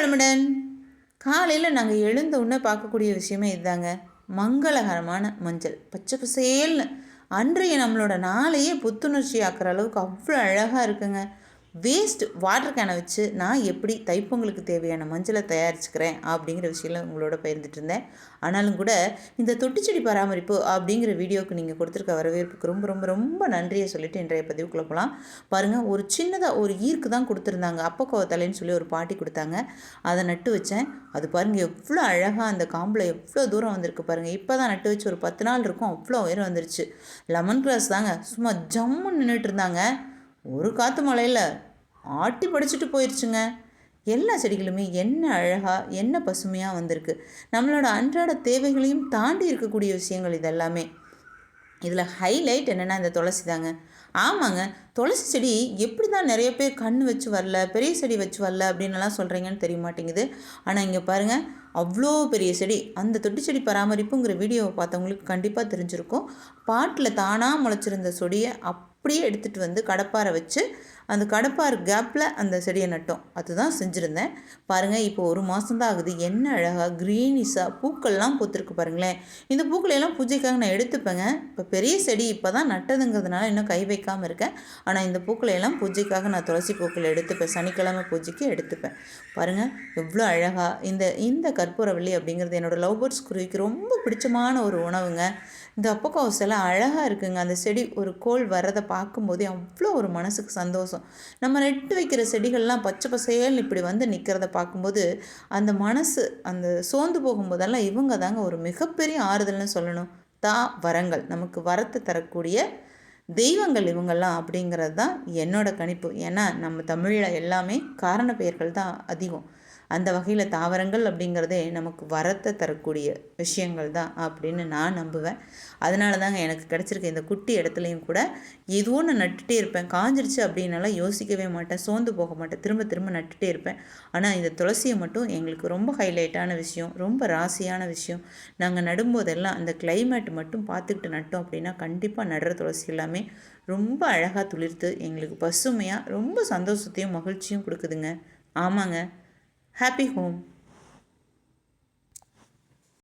வளமுடன் காலையில் நாங்கள் எழுந்த உடனே பார்க்கக்கூடிய விஷயமே இதுதாங்க. மங்களகரமான மஞ்சள். பச்சை பசேல்னு. அன்றைய நம்மளோட நாளையே புத்துணர்ச்சி ஆக்குற அளவுக்கு அவ்வளோ அழகாக இருக்குங்க. வேஸ்ட் வாட்டர் கேனை வச்சு நான் எப்படி தைப்பொங்கலுக்கு தேவையான மஞ்சளை தயாரிச்சுக்கிறேன் அப்படிங்கிற விஷயம்லாம் உங்களோட பகிர்ந்துட்டு இருந்தேன். ஆனாலும் கூட இந்த தொட்டிச்செடி பராமரிப்பு அப்படிங்கிற வீடியோவுக்கு நீங்கள் கொடுத்துருக்க வரவேற்புக்கு ரொம்ப ரொம்ப ரொம்ப நன்றியை சொல்லிட்டு இன்றைய பதிவுக்குள்ளே போகலாம் பாருங்கள் ஒரு சின்னதாக ஒரு ஈர்க்கு தான் கொடுத்துருந்தாங்க. அப்பக்கோவ தலைன்னு சொல்லி ஒரு பாட்டி கொடுத்தாங்க. அதை நட்டு வச்சேன். அது பாருங்கள் எவ்வளோ அழகாக அந்த காம்பில் எவ்வளோ தூரம் வந்திருக்கு பாருங்கள் இப்போ தான் நட்டு வச்சு ஒரு பத்து நாள் இருக்கும். அவ்வளோ உயரம் வந்துருச்சு. லெமன் கிராஸ் தாங்க. சும்மா ஜம்முன்னு நின்றுட்டு இருந்தாங்க. ஒரு காற்று மழையில். ஆட்டி படிச்சுட்டு போயிடுச்சுங்க எல்லா செடிகளுமே என்ன அழகாக என்ன பசுமையாக வந்திருக்கு. நம்மளோட அன்றாட தேவைகளையும் தாண்டி இருக்கக்கூடிய விஷயங்கள் இதெல்லாமே. இதில் ஹைலைட் என்னென்னா இந்த துளசி தாங்க. ஆமாங்க துளசி செடி எப்படி தான் நிறைய பேர் கண் வச்சு வரல பெரிய செடி வச்சு வரல அப்படின்னுலாம் சொல்கிறீங்கன்னு தெரிய மாட்டேங்குது. ஆனால் இங்கே பாருங்கள் அவ்வளோ பெரிய செடி. அந்த தொட்டி செடி பராமரிப்புங்கிற வீடியோவை பார்த்தவங்களுக்கு கண்டிப்பாக தெரிஞ்சிருக்கும். பாட்டில் தானாக முளைச்சிருந்த செடியை அப்படியே எடுத்துகிட்டு வந்து கடப்பாரை வச்சு அந்த கடப்பார் கேப்பில் அந்த செடியை நட்டோம். அதுதான் செஞ்சுருந்தேன். பாருங்கள் இப்போ ஒரு மாதம் தான் ஆகுது. என்ன அழகாக க்ரீனிஷாக பூக்கள்லாம் பூத்துருக்கு பாருங்களேன். இந்த பூக்களையெல்லாம் பூஜைக்காக நான் எடுத்துப்பேங்க. இப்போ பெரிய செடி இப்போ தான் நட்டதுங்கிறதுனால இன்னும் கை வைக்காமல் இருக்கேன். ஆனால் இந்த பூக்களையெல்லாம் பூஜைக்காக நான் துளசி பூக்கள் எடுத்துப்பேன். சனிக்கிழமை பூஜைக்கு எடுத்துப்பேன். பாருங்கள் எவ்வளோ அழகாக இந்த இந்த கற்பூரவள்ளி அப்படிங்கிறது என்னோடய லவ் பேர்ட்ஸ் குருவிக்கு ரொம்ப பிடிச்சமான ஒரு உணவுங்க. இந்த அப்பக்கோஸ் எல்லாம் அழகாக இருக்குங்க. அந்த செடி ஒரு கோல் வர்றதை பார்க்கும்போதே அவ்வளோ ஒரு மனசுக்கு சந்தோஷம். நம்ம நட்டு வைக்கிற செடிகள்லாம் பச்சை பசையல் இப்படி வந்து நிற்கிறத பார்க்கும்போது அந்த மனசு அந்த சோர்ந்து போகும்போதெல்லாம் இவங்க தாங்க ஒரு மிகப்பெரிய ஆறுதல்னு சொல்லணும். தா வரங்கள். நமக்கு வரத்தை தரக்கூடிய தெய்வங்கள் இவங்கெல்லாம் அப்படிங்கிறது தான் என்னோட கணிப்பு. ஏன்னா நம்ம தமிழில் எல்லாமே காரண பெயர்கள் தான் அதிகம். அந்த வகையில் தாவரங்கள் அப்படிங்கிறதே நமக்கு வரத்தை தரக்கூடிய விஷயங்கள் தான் அப்படின்னு நான் நம்புவேன். அதனால தாங்க எனக்கு கிடச்சிருக்க இந்த குட்டி இடத்துலையும் கூட எதுவும் நான் நட்டுகிட்டே இருப்பேன். காஞ்சிருச்சு அப்படின்னாலாம் யோசிக்கவே மாட்டேன். சோர்ந்து போக மாட்டேன். திரும்ப திரும்ப நட்டுகிட்டே இருப்பேன். ஆனால் இந்த துளசியை மட்டும் எங்களுக்கு ரொம்ப ஹைலைட்டான விஷயம் ரொம்ப ராசியான விஷயம். நாங்கள் நடும்போதெல்லாம் அந்த கிளைமேட் மட்டும் பார்த்துக்கிட்டு நட்டோம் அப்படின்னா கண்டிப்பாக நடுற துளசி எல்லாமே ரொம்ப அழகாக துளிர்த்து எங்களுக்கு பசுமையாக ரொம்ப சந்தோஷத்தையும் மகிழ்ச்சியும் கொடுக்குதுங்க. ஆமாங்க. Happy home